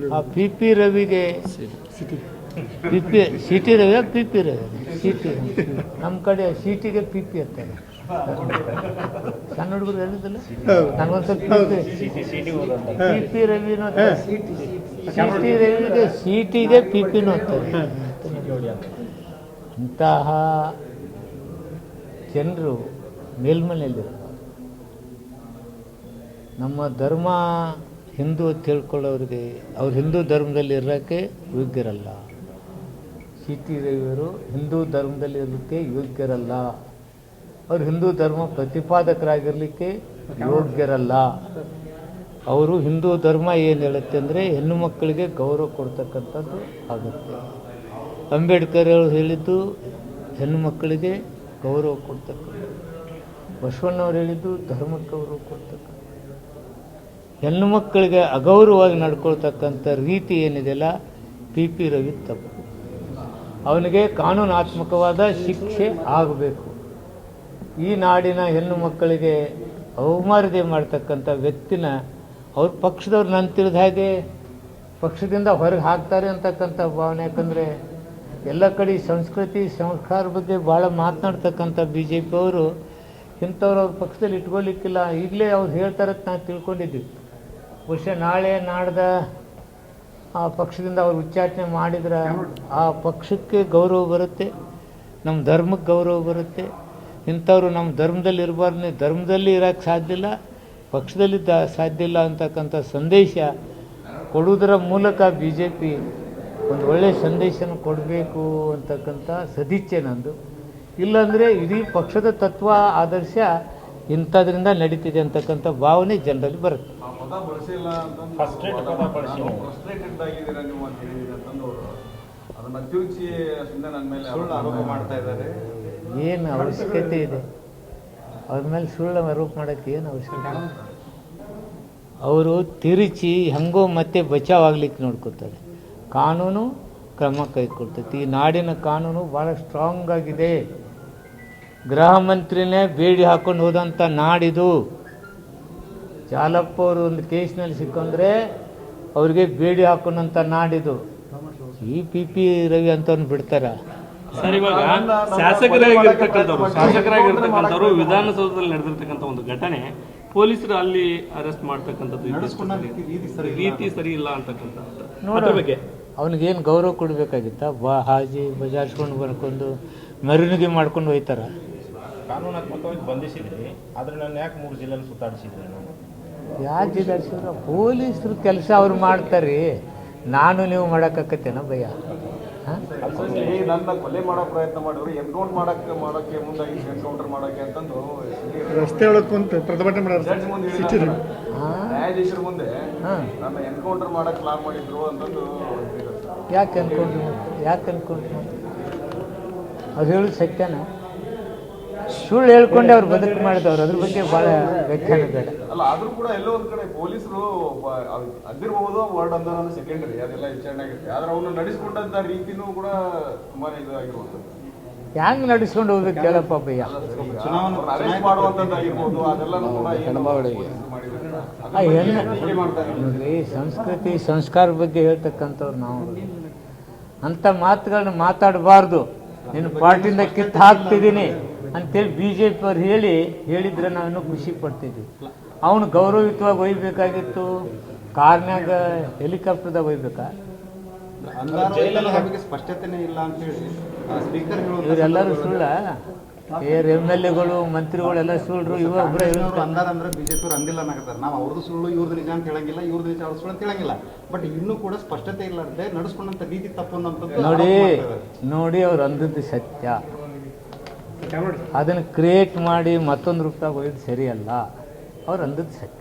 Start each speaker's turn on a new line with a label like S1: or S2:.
S1: ಆ P P ರವಿಗೆ P P C T Ravi P P Ravi. City. ನಮ್ಮ ಕಡೆ ಸಿಟಿಗೆ ಪಿ ಪಿ ಅಂತಾರೆ. ಸಣ್ಣ ಹುಡುಗರು ಹೇಳಿದಿಲ್ಲ ನನಗೊಂದ್ಸಲ ಪಿ ಪಿ ಪಿ ರವಿನೂ ಸಿ ಟಿ ರವಿಗೆ ಸಿ ಟಿಗೆ ಪಿ ಪಿನೂ ಅಂತಾರೆ. ಅಂತಹ ಜನರು ಮೇಲ್ಮನೆಯಲ್ಲಿರು ನಮ್ಮ ಧರ್ಮ ಹಿಂದೂ ತಿಳ್ಕೊಳ್ಳೋರಿಗೆ, ಅವ್ರು ಹಿಂದೂ ಧರ್ಮದಲ್ಲಿ ಇರೋಕ್ಕೆ ಯೋಗ್ಯರಲ್ಲ. ಸಿ ಟಿ ರವಿಯವರು ಹಿಂದೂ ಧರ್ಮದಲ್ಲಿ ಇರಲಿಕ್ಕೆ ಯೋಗ್ಯರಲ್ಲ. ಅವರು ಹಿಂದೂ ಧರ್ಮ ಪ್ರತಿಪಾದಕರಾಗಿರಲಿಕ್ಕೆ ಯೋಗ್ಯರಲ್ಲ. ಅವರು ಹಿಂದೂ ಧರ್ಮ ಏನು ಹೇಳುತ್ತೆ ಅಂದರೆ ಹೆಣ್ಣು ಮಕ್ಕಳಿಗೆ ಗೌರವ ಕೊಡ್ತಕ್ಕಂಥದ್ದು ಆಗುತ್ತೆ. ಅಂಬೇಡ್ಕರ್ ಅವರು ಹೇಳಿದ್ದು ಹೆಣ್ಣು ಮಕ್ಕಳಿಗೆ ಗೌರವ ಕೊಡ್ತಕ್ಕಂಥದ್ದು. ಬಸವಣ್ಣವ್ರು ಹೇಳಿದ್ದು ಧರ್ಮಕ್ಕೆ ಗೌರವ ಕೊಡ್ತಕ್ಕಂಥ ಹೆಣ್ಣು ಮಕ್ಕಳಿಗೆ ಅಗೌರವವಾಗಿ ನಡ್ಕೊಳ್ತಕ್ಕಂಥ ರೀತಿ ಏನಿದೆಯಲ್ಲ, ಪಿ ಪಿ ರವಿ ತಪ್ಪು. ಅವನಿಗೆ ಕಾನೂನಾತ್ಮಕವಾದ ಶಿಕ್ಷೆ ಆಗಬೇಕು. ಈ ನಾಡಿನ ಹೆಣ್ಣು ಮಕ್ಕಳಿಗೆ ಅವಮಾನದೆ ಮಾಡ್ತಕ್ಕಂಥ ವ್ಯಕ್ತಿನ ಅವ್ರ ಪಕ್ಷದವ್ರು ನನ್ನ ತಿಳಿದ ಹಾಗೆ ಪಕ್ಷದಿಂದ ಹೊರಗೆ ಹಾಕ್ತಾರೆ ಅಂತಕ್ಕಂಥ ಭಾವನೆ. ಯಾಕಂದರೆ ಎಲ್ಲ ಕಡೆ ಸಂಸ್ಕೃತಿ, ಸಂಸ್ಕಾರ ಬಗ್ಗೆ ಭಾಳ ಮಾತನಾಡ್ತಕ್ಕಂಥ ಬಿ ಜೆ ಪಿಯವರು ಇಂಥವ್ರು ಅವ್ರ ಪಕ್ಷದಲ್ಲಿ ಇಟ್ಕೊಳ್ಳಿಕ್ಕಿಲ್ಲ ಈಗಲೇ ಅವ್ರು ಹೇಳ್ತಾರೆ ಅಂತ ನಾವು ತಿಳ್ಕೊಂಡಿದ್ವಿ ಬಹುಶಃ ನಾಳೆ ನಾಡ್ದ ಆ ಪಕ್ಷದಿಂದ ಅವ್ರು ಉಚ್ಚಾಟನೆ ಮಾಡಿದ್ರೆ ಆ ಪಕ್ಷಕ್ಕೆ ಗೌರವ ಬರುತ್ತೆ ನಮ್ಮ ಧರ್ಮಕ್ಕೆ ಗೌರವ ಬರುತ್ತೆ. ಇಂಥವ್ರು ನಮ್ಮ ಧರ್ಮದಲ್ಲಿ ಇರಬಾರ್ದು ಧರ್ಮದಲ್ಲಿ ಇರೋಕ್ಕೆ ಸಾಧ್ಯ ಇಲ್ಲ, ಪಕ್ಷದಲ್ಲಿ ಸಾಧ್ಯ ಇಲ್ಲ ಅಂತಕ್ಕಂಥ ಸಂದೇಶ ಕೊಡುವುದರ ಮೂಲಕ ಬಿ ಜೆ ಪಿ ಒಂದು ಒಳ್ಳೆಯ ಸಂದೇಶನ ಕೊಡಬೇಕು ಅಂತಕ್ಕಂಥ ಸದಿಚ್ಛೆ ನಂದು. ಇಲ್ಲಾಂದರೆ ಇಡೀ ಪಕ್ಷದ ತತ್ವ, ಆದರ್ಶ ಇಂಥದ್ರಿಂದ ನಡೀತಿದೆ ಅಂತಕ್ಕಂಥ ಭಾವನೆ ಜನರಲ್ಲಿ ಬರುತ್ತೆ.
S2: ಪದ ಬಳಸಿಲ್ಲ ಅಂತಂದು
S3: Frustrated ಪದ ಬಳಸಿ ನೀವು.
S2: ಫ್ರಸ್ಟ್ರೇಟೆಡ್ ಆಗಿದ್ದೀರಾ ನೀವು ಅಂತ ಹೇಳಿದ್ರೆ ಅಂತಂದು ಅವರು ಅದನ್ನ ತಿರುಚಿ ಸುಮ್ಮನೆ ನನ್ನ ಮೇಲೆ
S3: ಸುಳ್ಳು ಆರೋಪ ಮಾಡ್ತಾ ಇದ್ದಾರೆ.
S1: ಏನು ಅವಶ್ಯಕತೆ ಇದೆ? ಅವ್ರ ಮೇಲೆ ಸುಳ್ಳು ಆರೋಪ ಮಾಡಕ್ಕೆ ಏನು ಅವಶ್ಯಕತೆ? ಅವರು ತಿರುಚಿ ಹೆಂಗೋ ಮತ್ತೆ ಬಚಾವ್ ಆಗ್ಲಿಕ್ಕೆ ನೋಡ್ಕೋತಾರೆ. ಕಾನೂನು ಕ್ರಮ ಕೈಗೊಳ್ತೈತಿ ಈ ನಾಡಿನ ಕಾನೂನು ಭಾಳ ಸ್ಟ್ರಾಂಗ್ ಆಗಿದೆ. ಗೃಹ ಮಂತ್ರಿನೇ ಬೇಡಿ ಹಾಕೊಂಡು ಹೋದಂಥ ನಾಡಿದು ಜಾಲಪ್ಪ ಅವರು ಒಂದು ಕೇಸ್ನಲ್ಲಿ ಸಿಕ್ಕಂದ್ರೆ ಅವ್ರಿಗೆ ಬೇಡಿ ಹಾಕೊಂಡಂತ ನಾಡಿದು ಈ ಪಿ ಪಿ ರವಿ ಅಂತವ್ನು ಬಿಡ್ತಾರ.
S4: ಸರ್ ಇವಾಗ ಶಾಸಕರಾಗಿರ್ತಕ್ಕಂಥವ್ರು ಶಾಸಕರಾಗಿರ್ತಕ್ಕಂಥವ್ರು ವಿಧಾನಸೌಧದಲ್ಲಿ ನಡೆದಿರ್ತಕ್ಕಂಥ ಒಂದು ಘಟನೆ ಪೊಲೀಸರು ಅಲ್ಲಿ ಅರೆಸ್ಟ್ ಮಾಡ್ತಕ್ಕಂಥದ್ದು
S3: ರೀತಿ ಸರಿ ಇಲ್ಲ
S4: ಅಂತಕ್ಕಂಥ ಬಗ್ಗೆ?
S1: ಅವನಿಗೇನು ಗೌರವ ಕೊಡಬೇಕಾಗಿತ್ತ? ಬಾ ಹಾಜಿ ಬಜಾರ್ಸ್ಕೊಂಡು ಬರ್ಕೊಂಡು ಮೆರವಣಿಗೆ ಮಾಡ್ಕೊಂಡು ಹೋಯ್ತಾರ?
S3: ಕಾನೂನಾತ್ಮಕವಾಗಿ ಬಂಧಿಸಿದ್ರಿ ಆದ್ರೆ ನಾನು ಯಾಕೆ ಮೂರು ಜಿಲ್ಲೆಯಲ್ಲಿ ಸುತ್ತಾಡಿಸಿದ್ರಿ ನಾವು
S1: ಯಾರು ಜಿಲ್ಲಾಡ್ಸಿದ್ರ ಪೊಲೀಸರು ಕೆಲಸ ಅವ್ರು ಮಾಡ್ತಾರೆ. ನಾನು ನೀವು ಮಾಡೋಕ್ಕಾಕತ್ತೇನ ಭಯ?
S5: ರಸ್ತೆ ಒಳಗೆ ಕುಂತು ಪ್ರತಿಭಟನೆ ಮಾಡೋರು
S2: ಜಡ್ಜ್ ಮುಂದೆ ನ್ಯಾಯಾಧೀಶರ ನನ್ನ ಎನ್ಕೌಂಟರ್ ಮಾಡಕ್ಕೆ ಪ್ಲಾನ್ ಮಾಡಿದ್ರು ಅಂತಂದು
S1: ಯಾಕೆ ಅನ್ಕೊಂಡ್ರು ಯಾಕೆ ಅನ್ಕೊಂಡ್ರು ಅದು ಹೇಳಿ ಸತ್ಯನ? ಸುಳ್ಳು ಹೇಳ್ಕೊಂಡೆ ಅವ್ರು ಬದುಕು ಮಾಡಿದವ್ರು. ಅದ್ರ ಬಗ್ಗೆ ಬಹಳ ವ್ಯಾಖ್ಯಾನ ಬೇಡ
S2: ಅಲ್ಲ ಆದ್ರೂ ಕೂಡ ಎಲ್ಲೋ ಒಂದ್ ಕಡೆ ಪೊಲೀಸರು ಅದಿರಬಹುದು ವರ್ಡ್ ಅಂತ ಸೆಕೆಂಡರಿ ಅದೆಲ್ಲ ವಿಚಾರಣೆ ಆಗಿರುತ್ತೆ ಆದ್ರೆ ಅವನು ನಡೆಸ್ಕೊಂಡಂತ ರೀತಿನೂ ಕೂಡ ತುಂಬಾನೇ ಇದು ಆಗಿರ್ಬೋದು
S1: ಹೆಂಗ್ ನಡೆಸ್ಕೊಂಡು ಹೋಗ್ಬೇಕು ಕೇಳಪ್ಪ ಭಯ್ಯ. ನೋಡ್ರಿ ಸಂಸ್ಕೃತಿ ಸಂಸ್ಕಾರ ಬಗ್ಗೆ ಹೇಳ್ತಕ್ಕಂಥವ್ರು ನಾವು. ಅಂತ ಮಾತುಗಳನ್ನ ಮಾತಾಡಬಾರ್ದು. ನಿನ್ನ ಪಾರ್ಟಿಯಿಂದ ಕಿತ್ತು ಹಾಕ್ತಿದ್ದೀನಿ ಅಂತೇಳಿ ಬಿ ಜೆ ಪಿ ಅವ್ರು ಹೇಳಿ ಹೇಳಿದ್ರೆ ನಾವಿನ್ನೂ ಖುಷಿ ಪಡ್ತಿದ್ವಿ ಅವನು ಗೌರವಯುತವಾಗಿ ಒಯ್ಬೇಕಾಗಿತ್ತು. ಕಾರ್ನಾಗ ಹೆಲಿಕಾಪ್ಟರ್ದಾಗ ಒಯ್ಬೇಕಾ?
S6: ಸ್ಪಷ್ಟತೆನೇ ಇಲ್ಲ ಅಂತ ಹೇಳಿ. ಸ್ಪೀಕರ್
S1: ಇವರೆಲ್ಲರೂ ಸುಳ್ಳ? ಏರ್ ಎಂ ಎಲ್ ಎಗಳು ಮಂತ್ರಿಗಳೆಲ್ಲ ಸುಳ್ಳು ಇವಾಗ
S6: ಅಂದಾರ ಅಂದ್ರೆ ಬಿಜೆಪಿ ಅವ್ರು ಅಂದಿಲ್ಲ ಅನ್ನಕತ್ತಾರೆ ನಾವು ಅವ್ರದ್ದು ಸುಳ್ಳು ಇವ್ರದ್ದು ನಿಜ ಅಂತ ಹೇಳಂಗಿಲ್ಲ ಇವ್ರದ್ದು ನಿಜ ಅವ್ರ ಸುಳ್ಳು ಅಂತ ಹೇಳಂಗಿಲ್ಲ. ಬಟ್ ಇನ್ನೂ ಕೂಡ ಸ್ಪಷ್ಟತೆ ಇಲ್ಲದೆ ನಡೆಸ್ಕೊಂಡಂತ ರೀತಿ ತಪ್ಪು
S1: ನೋಡಿ. ನೋಡಿ ಅವ್ರು ಅಂದದ್ದು ಸತ್ಯ. ಅದನ್ನು ಕ್ರಿಯೇಟ್ ಮಾಡಿ ಮತ್ತೊಂದು ರೂಪದಾಗ ಒಯ್ದು ಸರಿಯಲ್ಲ. ಅವ್ರು ಅಂದದ್ದು ಸತ್ಯ.